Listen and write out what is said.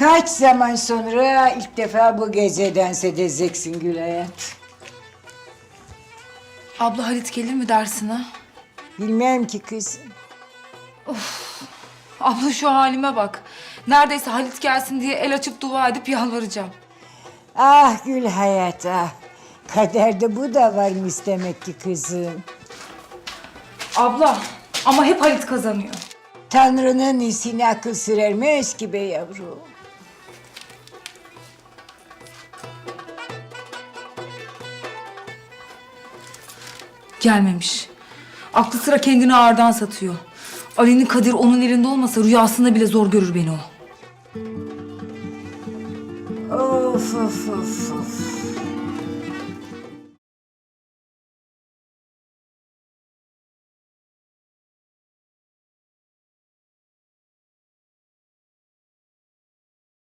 Kaç zaman sonra ilk defa bu gece dans edeceksin Gül Hayat? Abla Halit gelir mi dersine? Bilmem ki kızım. Abla şu halime bak. Neredeyse Halit gelsin diye el açıp dua edip yalvaracağım. Ah Gül Hayat ah. Kaderde bu da varmış demek ki kızım. Abla ama hep Halit kazanıyor. Tanrı'nın isine akıl sürermez ki be yavrum. Gelmemiş. Aklı sıra kendini ağırdan satıyor. Ali'nin Kadir onun elinde olmasa rüyasında bile zor görür beni o. Of of of of.